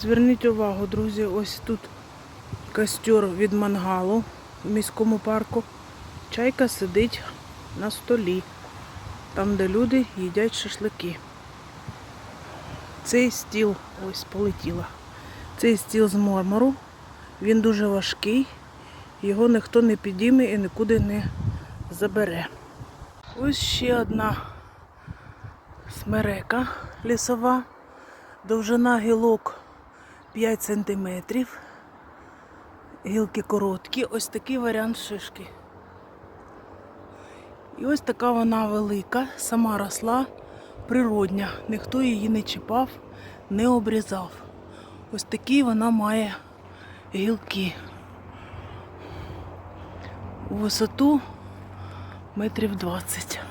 Зверніть увагу, друзі, ось тут костер від мангалу в міському парку. Чайка сидить на столі, там, де люди їдять шашлики. Цей стіл, ось полетіла. Цей стіл з мармуру. Він дуже важкий. Його ніхто не підійме і нікуди не забере. Ось ще одна смерека лісова. Довжина гілок 5 см. Гілки короткі. Ось такий варіант шишки. І ось така вона велика, сама росла, природня. Ніхто її не чіпав, не обрізав. Ось такі вона має гілки. У висоту метрів 20.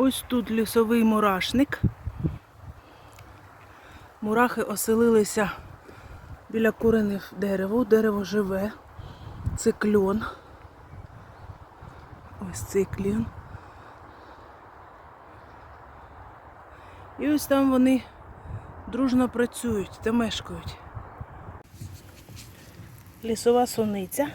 Ось тут лісовий мурашник. Мурахи оселилися біля корених дерева. Дерево живе. Це кльон. Ось цей клін. І ось там вони дружно працюють та мешкають. Лісова суниця.